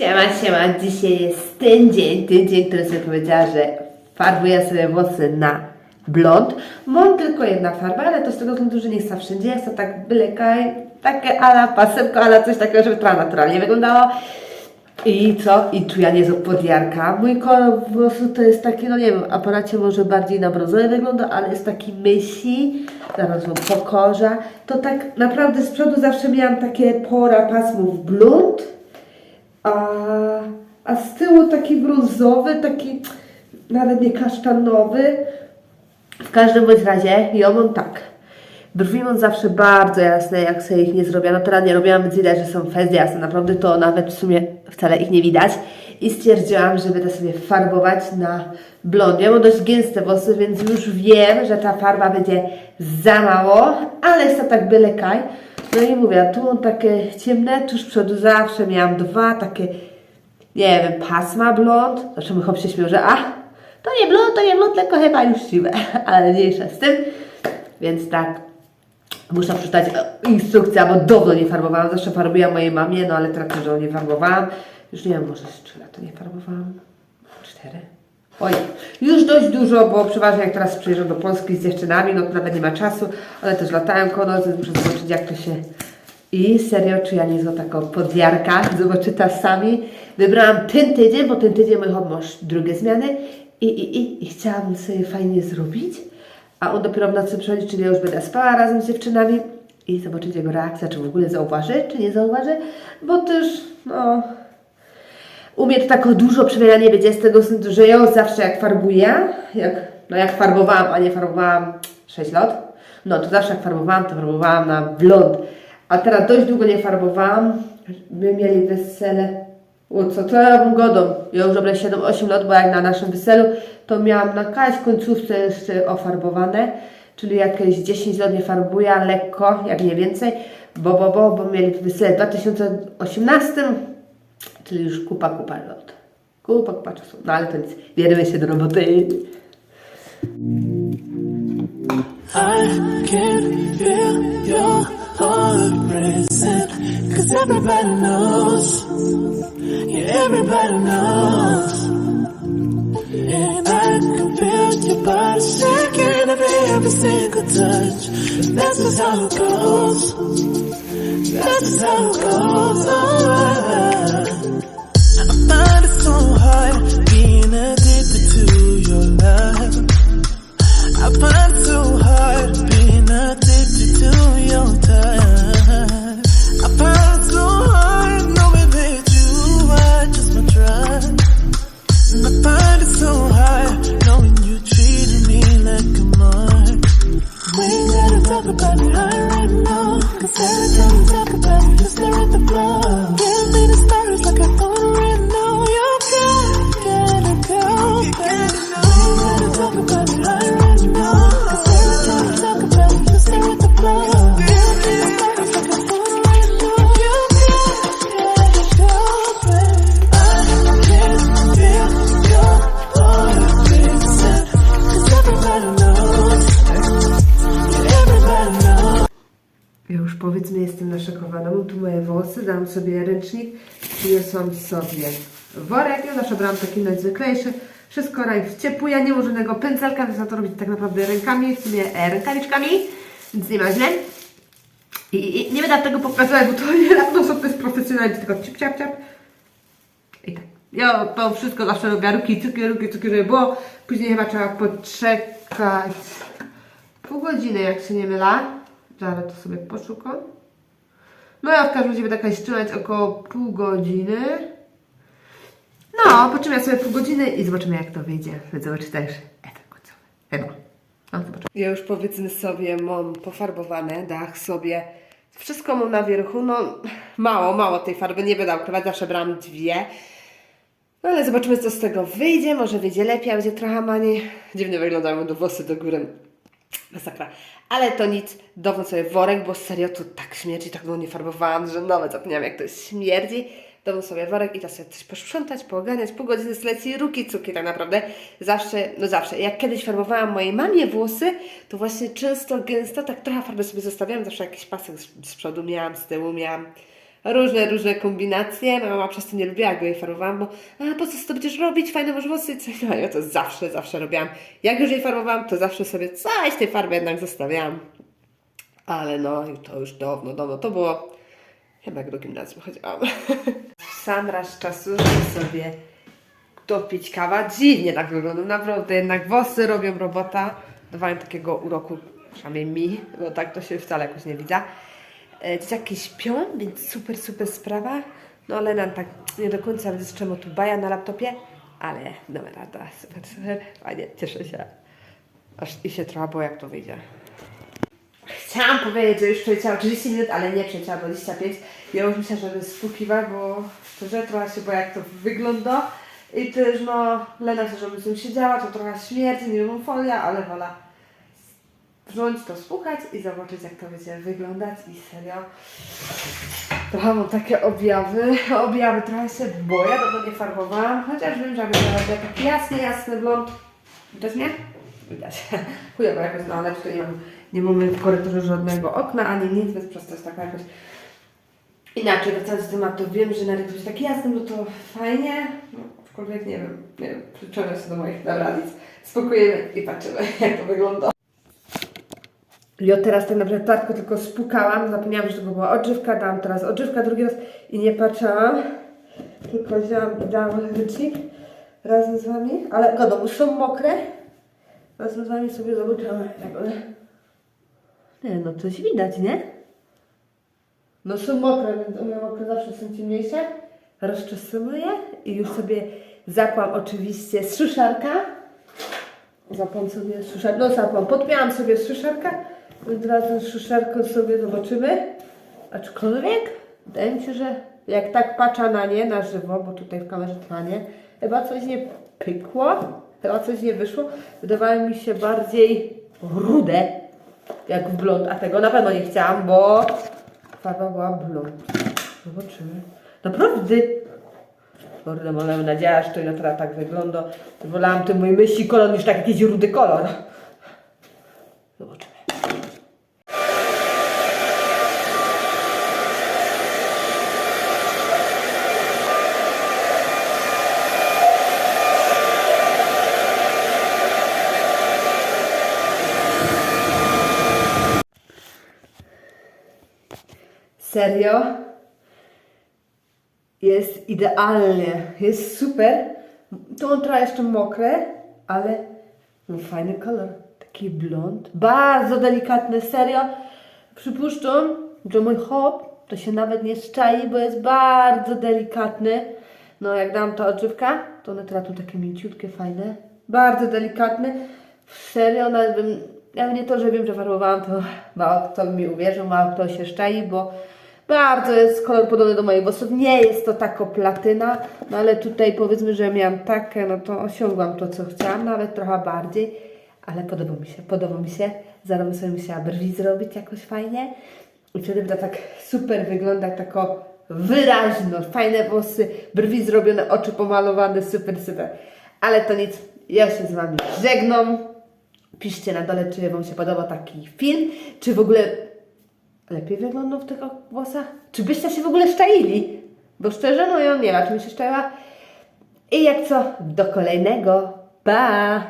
Siema, siema, dzisiaj jest ten dzień, ten dzień, który sobie powiedziała, że farbuję sobie włosy na blond. Mam tylko jedna farba, ale to z tego względu, że nie chcę wszędzie, jest to tak byle kaj, takie ala pasemko, ala coś takiego, żeby to naturalnie wyglądało. I co? I czujanie z podjarka. Mój kolor włosu to jest taki, no nie wiem, aparacie może bardziej na brązowy wygląda, ale jest taki myśli, zaraz wam pokorza. To tak naprawdę z przodu zawsze miałam takie pora pasmów blond, a, a z tyłu taki brązowy, taki nawet nie kasztanowy. W każdym bądź razie ja mam tak. Brwi mam zawsze bardzo jasne, jak sobie ich nie zrobiłam. No teraz nie robiłam, więc widać, że są fest jasne. Naprawdę to nawet w sumie wcale ich nie widać. I stwierdziłam, że będę sobie farbować na blond. Ja mam dość gęste włosy, więc już wiem, że ta farba będzie za mało, ale jest to tak byle kaj. No i mówię, tu mam takie ciemne, tuż przodu zawsze miałam dwa takie, nie wiem, pasma blond. Znaczy mój chłop się śmiał, że a, to nie blond, to nie blond, tylko chyba już siwe. Ale mniejsza z tym. Więc tak, muszę przeczytać e, instrukcję, bo dawno nie farbowałam. Zawsze farbiłam mojej mamie, no ale teraz ją nie farbowałam. Już nie wiem, może z 3 lata nie farbowałam. 4. Oj, już dość dużo, bo przeważnie jak teraz przyjeżdżam do Polski z dziewczynami, no to nawet nie ma czasu, one też latają koło nocy, muszę zobaczyć jak to się... I serio, czy ja nie zła taką podjarka, zobaczycie sami. Wybrałam ten tydzień, bo ten tydzień mój masz drugie zmiany. I, i, i, i chciałabym sobie fajnie zrobić, a on dopiero w nocy przychodzi, czyli ja już będę spała razem z dziewczynami. I zobaczyć jego reakcję, czy w ogóle zauważy, czy nie zauważy, bo też, no, u mnie to tak dużo przemiana będzie z tego że ja zawsze jak farbuję, jak, no jak farbowałam, a nie farbowałam 6 lat, no to zawsze jak farbowałam, to farbowałam na blond. A teraz dość długo nie farbowałam. My mieli wesele, o co całą godą, ja już robię 7-8 lat, bo jak na naszym weselu, to miałam na każdej końcówce jeszcze ofarbowane, czyli jakieś 10 lat nie farbuję, lekko, jak nie więcej, bo, bo, bo, bo mieli wesele w 2018, Czyli już kupa, kupa lot. Kupa, kupa czasu. No ale to nic. Bierzemy się do roboty. I can feel your heart racing Cause everybody knows Yeah, everybody knows And I can feel your body shaking every, every single touch That's just how it goes That's just how it goes oh, so hard Being addicted to your love I find so hard being addicted to your touch. I find so hard knowing that you are just my drug. And I find it so hard knowing you treating me like a mark. We gotta talk about it powiedzmy jestem naszykowana. Mam tu moje włosy, dam sobie ręcznik. Przyniosłam sobie worek. Ja zawsze brałam taki najzwyklejszy. Wszystko ręk ciepły. Ja nie mam żadnego pędzelka, więc na to robić tak naprawdę rękami, w sumie e, rękawiczkami. Więc nie ma źle. I, I nie będę tego pokazywać, bo to nie na to jest profesjonalnie, tylko ciap, ciap, ciap. I tak. Ja to wszystko zawsze robię ruki, cukier, ruki, cukier, żeby było. Później chyba trzeba poczekać pół godziny, jak się nie mylę. Zaraz to sobie poszukam. No ja w każdym razie będę jakaś trzymać około pół godziny. No, poczynamy sobie pół godziny i zobaczymy jak to wyjdzie. Wy Zobaczycie też efekt końcowy. Chyba. No, zobaczymy. Ja już powiedzmy sobie mam pofarbowane, dach sobie. Wszystko mam na wierzchu, no mało, mało tej farby, nie będę ukrywać, zawsze brałam dwie. No ale zobaczymy co z tego wyjdzie, może wyjdzie lepiej, a będzie trochę mniej. Dziwnie wyglądają do włosy do góry. Masakra. Ale to nic, dowód sobie worek, bo serio tu tak śmierdzi, tak go nie farbowałam, że nawet zapomniałam jak to śmierdzi. Dowód sobie worek i to sobie coś posprzątać, pooganiać, pół godziny sleci, ruki, cuki tak naprawdę. Zawsze, no zawsze. Jak kiedyś farbowałam mojej mamie włosy, to właśnie często, gęsto, tak trochę farby sobie zostawiałam, zawsze jakiś pasek z przodu miałam, z tyłu miałam. Różne, różne kombinacje. Mama przez to nie lubiła, jak jej farbowałam, bo a, po co to będziesz robić, fajne masz włosy, coś. No, ja to zawsze, zawsze robiłam. Jak już jej farbowałam, to zawsze sobie coś tej farby jednak zostawiałam. Ale no, to już dawno, dawno, to było chyba jak do gimnazjum chodziłam. Sam raz czasu, żeby sobie dopić kawa. Dziwnie tak wyglądam, naprawdę. Jednak włosy robią robota. Dawają takiego uroku, przynajmniej mi, bo tak to się wcale jakoś nie widzę. E, Dzieciaki śpią, więc super, super sprawa. No ale nam tak nie do końca widzę, z czemu tu baja na laptopie, ale damy radę, super, super, fajnie, cieszę się. Aż i się trochę boję, jak to wyjdzie. Chciałam powiedzieć, że już przeleciało 30 minut, ale nie przeleciało 25. Ja już myślę, żeby spłukiwać, bo szczerze trochę się boję, jak to wygląda. I też no, Lena się, żebym z tym siedziała, to trochę śmierdzi, nie wiem, folia, ale wola wziąć to, spłukać i zobaczyć, jak to będzie wyglądać. I serio, trochę mam takie objawy, objawy, trochę się boję, bo nie farbowałam, chociaż wiem, że będzie taki jasny, jasny blond. Widać mnie? Widać. Chujowo jakoś, no ale tutaj nie, mam, nie mamy w korytarzu żadnego okna, ani nic, więc przez to jest taka jakoś inaczej. Wracając do tematu, wiem, że na rynku jest taki jasny, no to fajnie, no, aczkolwiek nie wiem, nie wiem, przyczepiam się do moich nabranic. Spokojnie i patrzymy, jak to wygląda. Ja teraz tak naprawdę tartko tylko spukałam, zapomniałam, że to była odżywka, dałam teraz odżywka drugi raz i nie patrzałam, tylko wzięłam i dałam ręcznik razem z Wami, ale godą, są mokre, razem z Wami sobie zobaczymy, jak one... Nie, no coś widać, nie? No są mokre, więc mnie mokre zawsze są ciemniejsze, rozczesujemy je i już sobie zapłam oczywiście suszarka, Zapłam sobie suszarkę, no zapłam, podpięłam sobie suszarkę, więc razem z suszarką sobie zobaczymy. Aczkolwiek, wydaje mi się, że jak tak patrzę na nie na żywo, bo tutaj w kamerze trwa nie, chyba coś nie pykło, chyba coś nie wyszło. Wydawało mi się bardziej rude, jak w blond, a tego na pewno nie chciałam, bo farba była blond. Zobaczymy. Naprawdę, Kurde, mam nadzieję, że to jutro tak wygląda. Wolałam ten mój myśli kolor niż tak jakiś rudy kolor. Serio? Jest idealnie, jest super. To on trochę jeszcze mokre, ale no fajny kolor. Taki blond. Bardzo delikatny, serio. Przypuszczam, że mój hop to się nawet nie szczai, bo jest bardzo delikatny. No jak dam to odżywka, to one teraz tu takie mięciutkie, fajne. Bardzo delikatny. Serio, nawet bym, ja nie to, że wiem, że farbowałam, to mało kto mi uwierzył, mało kto się szczai, bo bardzo jest kolor podobny do mojej włosów. Nie jest to tako platyna, no ale tutaj powiedzmy, że miałam takie, no to osiągłam to, co chciałam, nawet trochę bardziej, ale podoba mi się, podoba mi się. Zaraz sobie musiała brwi zrobić jakoś fajnie i wtedy to tak super wyglądać, tako wyraźno, fajne włosy, brwi zrobione, oczy pomalowane, super, super. Ale to nic, ja się z Wami żegnam. Piszcie na dole, czy Wam się podoba taki film, czy w ogóle lepiej wyglądał w tych włosach? Czy byście się w ogóle szczaili? Bo szczerze, no ja nie czy mi się szczaiła. I jak co, do kolejnego. Pa!